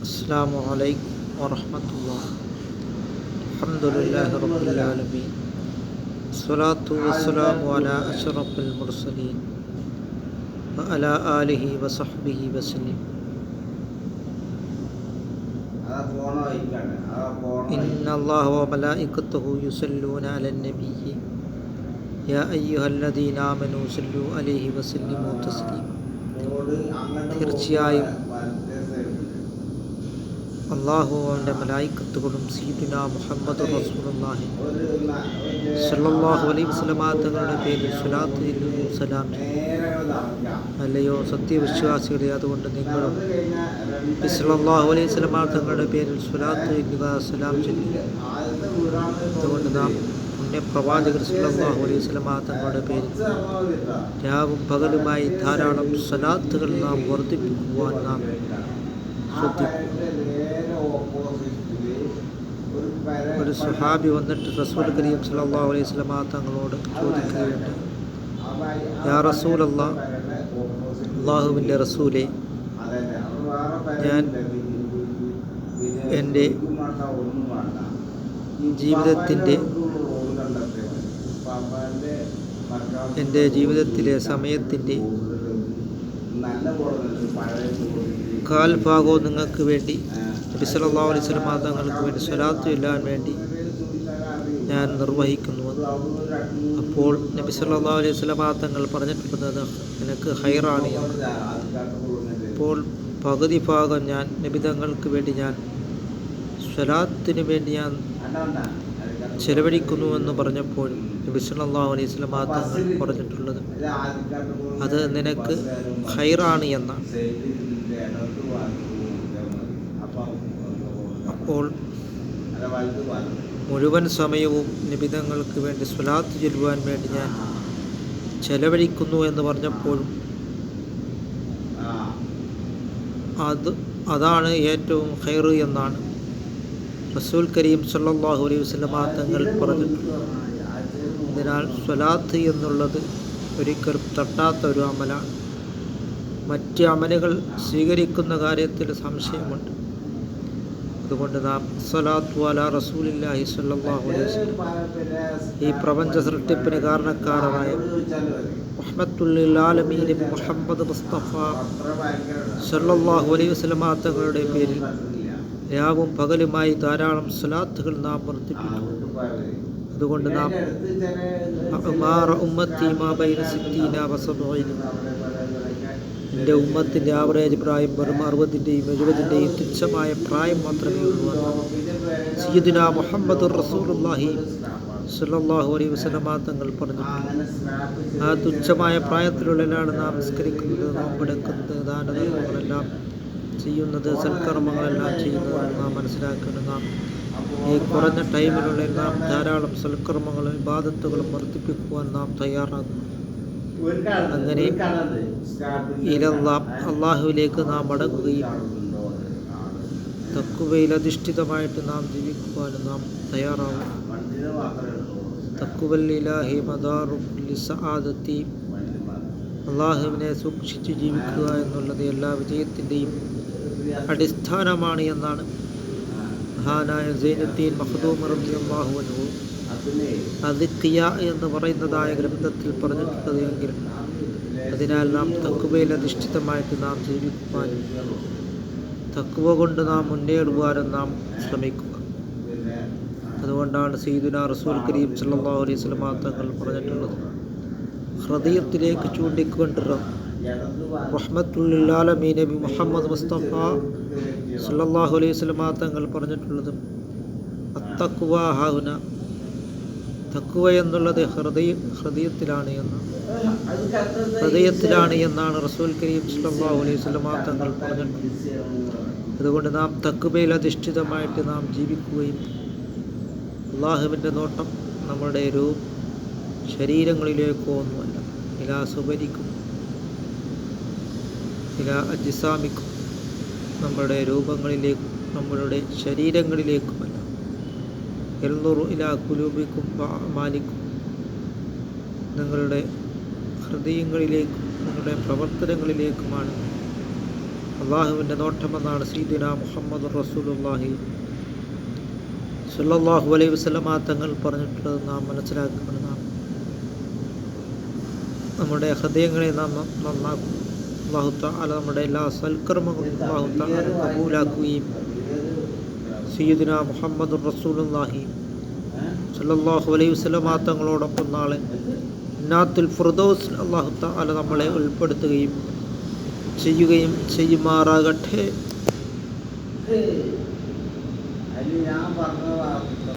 السلام عليكم ورحمة الله الحمد لله رب العالمين الصلاة والسلام على أشرف المرسلين وعلى آله وصحبه وسلم إن الله وملائكته يصلون على النبي يا أيها الذين آمنوا صلوا عليه وسلموا تسليما തീർച്ചയായും അള്ളാഹു അവന്റെ മലായിക്കത്തുകളും സീദിന മുഹമ്മദ് റസൂലുള്ളാഹി സല്ലല്ലാഹു അലൈഹി വസല്ലമ തങ്ങളുടെ പേരിൽ സ്വലാത്ത് ചൊല്ലുന്നു സലാം അല്ലയോ സത്യവിശ്വാസികളെ അതുകൊണ്ട് നിങ്ങളും സല്ലല്ലാഹു അലൈഹി വസല്ലമ തങ്ങളുടെ പേരിൽ സ്വലാത്ത് ചൊല്ലുക സലാം ചൊല്ലുക. അതുകൊണ്ട് നാം പുണ്യപ്രവാചകർ സല്ലല്ലാഹു അലൈഹി വസല്ലമ തങ്ങളുടെ പേരിൽ രാവും പകലുമായി ധാരാളം സ്വലാത്തുകൾ നാം വർദ്ധിപ്പിക്കുവാൻ നാം ശ്രദ്ധിക്കും. ഒരു സുഹാബി വന്നിട്ട് റസൂൽ കരീം സല്ലല്ലാഹു അലൈഹി വസല്ലമ തങ്ങളോട് ചോദിക്കുകയുണ്ട് യാ റസൂൽ അള്ളാഹുവിന്റെ റസൂലെ ഞാൻ എന്റെ ജീവിതത്തിന്റെ എന്റെ ജീവിതത്തിലെ സമയത്തിന്റെ കാൽഭാഗവും നിങ്ങൾക്ക് വേണ്ടി നബി സല്ലല്ലാഹു അലൈഹി സ്വലമ തങ്ങൾക്ക് വേണ്ടി സ്വലാത്ത് ചൊല്ലാൻ വേണ്ടി ഞാൻ നിർവഹിക്കുന്നുവെന്ന് അപ്പോൾ നബി സല്ലല്ലാഹു അലൈഹി വസല്ലമ തങ്ങൾ പറഞ്ഞിട്ടുള്ളത് എനിക്ക് ഹൈറാണ് അപ്പോൾ പകുതി ഭാഗം ഞാൻ നബി തങ്ങൾക്ക് വേണ്ടി ഞാൻ സ്വലാത്തിന് വേണ്ടി ഞാൻ ചെലവഴിക്കുന്നുവെന്ന് പറഞ്ഞപ്പോഴും നബി സല്ലല്ലാഹു അലൈഹി വസല്ലമ തങ്ങൾ പറഞ്ഞിട്ടുള്ളത് അത് നിനക്ക് ഹൈറാണ് എന്നാണ്. അപ്പോൾ മുഴുവൻ സമയവും നിബിധങ്ങൾക്ക് വേണ്ടി സ്വലാത്ത് ചൊല്ലുവാൻ വേണ്ടി ഞാൻ ചെലവഴിക്കുന്നു എന്ന് പറഞ്ഞപ്പോഴും അത് അതാണ് ഏറ്റവും ഹൈർ എന്നാണ്. റസൂൽ കരീം സല്ലാഹു അലൈഹി വസല്ലമ തങ്ങൾ പറഞ്ഞിട്ടുണ്ട്. അതിനാൽ സ്വലാത്ത് എന്നുള്ളത് ഒരിക്കലും തട്ടാത്ത ഒരു അമലാണ്. മറ്റ് അമലുകൾ സ്വീകരിക്കുന്ന കാര്യത്തിൽ സംശയമുണ്ട്. അതുകൊണ്ട് നാം അല റസൂലില്ലാഹി സ്വല്ലല്ലാഹു അലൈഹി ഈ പ്രപഞ്ച സൃഷ്ടിപ്പിന് കാരണക്കാരനായ മുഹമ്മദ് മുസ്തഫ അലൈഹി തങ്ങളുടെ പേരിൽ രാവും പകലുമായി ധാരാളം സ്വലാത്തുകൾ നാം വർദ്ധിപ്പിക്കും. അതുകൊണ്ട് നാം ഉമ്മത്തി മാബൈന സിദ്ദീന വസബോയിനും എന്റെ ഉമ്മത്തിന്റെ ആവറേജ് പ്രായം വെറും അറുപതിന്റെയും എഴുപതിന്റെയും തുച്ഛമായ പ്രായം മാത്രമേ ഉള്ളൂ സീദിന മുഹമ്മദ് റസൂർഹി സുല്ലാഹു അലൈഹി വസ്ലമാ തങ്ങൾ പറഞ്ഞിട്ടുണ്ട് ആ തുച്ഛമായ പ്രായത്തിലുള്ളിലാണ് നാം നിസ്കരിക്കുന്നത് നോമ്പെടുക്കുന്നത് ദാനധർമ്മങ്ങളെല്ലാം ചെയ്യുന്നത് സൽക്കർമ്മങ്ങളെല്ലാം ചെയ്യുന്നത് നാം മനസ്സിലാക്കുന്നത്. നാം ഈ കുറഞ്ഞ ടൈമിലുള്ള നാം ധാരാളം സൽക്കർമ്മങ്ങളും വിവാദത്തുകളും വർദ്ധിപ്പിക്കുവാൻ നാം തയ്യാറാകുന്നു. അങ്ങനെ അള്ളാഹുവിലേക്ക് നാം മടങ്ങുകയും തക്കുവയിൽ അധിഷ്ഠിതമായിട്ട് നാം ജീവിക്കുവാനും നാം തയ്യാറാവും. തക്കുവല്ലിലാഹി അള്ളാഹുവിനെ സൂക്ഷിച്ച് ജീവിക്കുക എന്നുള്ളത് എല്ലാ വിജയത്തിന്റെയും അടിസ്ഥാനമാണ് എന്നാണ് മഹാനായ സൈനുദ്ദീൻ മഹദൂം റബി അള്ളാഹു അനുഭവം അതിക്കിയ എന്ന് പറയുന്നതായ ഗ്രന്ഥത്തിൽ പറഞ്ഞിട്ടുള്ളത് എങ്കിൽ അതിനാൽ നാം തക്കുവയിൽ അധിഷ്ഠിതമായിട്ട് നാം ജീവിക്കുവാനും തക്കുവ കൊണ്ട് നാം മുന്നേറുവാനും നാം ശ്രമിക്കുക. അതുകൊണ്ടാണ് സീദുന റസൂൽ കരീം സല്ലല്ലാഹു അലൈഹി വസല്ലമ തങ്ങൾ പറഞ്ഞിട്ടുള്ളത് ഹൃദയത്തിലേക്ക് ചൂണ്ടിക്കൊണ്ടിരുന്ന റഹ്മത്തുല്ലാലമീ നബി മുഹമ്മദ് മുസ്തഫ സല്ലാഹു അലൈഹി വസല്ലമ തങ്ങൾ പറഞ്ഞിട്ടുള്ളത് അത്തക്കുവ ഹാഹുന തക്കുവ എന്നുള്ളത് ഹൃദയ ഹൃദയത്തിലാണ് എന്ന്. ഹൃദയത്തിലാണ് എന്നാണ് റസൂൽ കരീം സ്വല്ലല്ലാഹു അലൈഹി വസല്ലം തങ്ങൾ പറഞ്ഞിട്ടുള്ളത് അതുകൊണ്ട് നാം തക്കുവയിൽ അധിഷ്ഠിതമായിട്ട് നാം ജീവിക്കുകയും അള്ളാഹുവിന്റെ നോട്ടം നമ്മുടെ ഒരു ശരീരങ്ങളിലേക്കോ ഒന്നുമല്ല. ഇല സുപരിക്കും ഇല അജിസാമിക്കും നമ്മുടെ രൂപങ്ങളിലേക്കും നമ്മളുടെ ശരീരങ്ങളിലേക്കുമല്ല. എൽന്നുറു ഇലാ കുലൂബിക്കും മാലിക്കും. നിങ്ങളുടെ ഹൃദയങ്ങളിലേക്കും നിങ്ങളുടെ പ്രവർത്തനങ്ങളിലേക്കുമാണ് അള്ളാഹുവിന്റെ നോട്ടമെന്നാണ് സീദിന മുഹമ്മദ് റസൂലുല്ലാഹി സുല്ലാഹു അലൈഹി വസ്ലമാ തങ്ങൾ പറഞ്ഞിട്ടുള്ളത് നാം മനസ്സിലാക്കണം നാം നമ്മുടെ ഹൃദയങ്ങളെ നാം നന്നാക്കും. അള്ളാഹു താല നമ്മുടെ എല്ലാ സൽക്കർമ്മങ്ങളും അള്ളാഹു താല കബൂലാക്കുകയും സയ്യിദിന മുഹമ്മദ് റസൂലുള്ളാഹി. സല്ലാഹു അലൈഹി വസല്ലമ തങ്ങളോടൊപ്പം നാളെ നാത്തുൽ ഫുർദോസ് അള്ളാഹു താല നമ്മളെ ഉൾപ്പെടുത്തുകയും ചെയ്യുകയും ചെയ്യുമാറാകട്ടെ. ഞാൻ പറഞ്ഞ വാർത്ത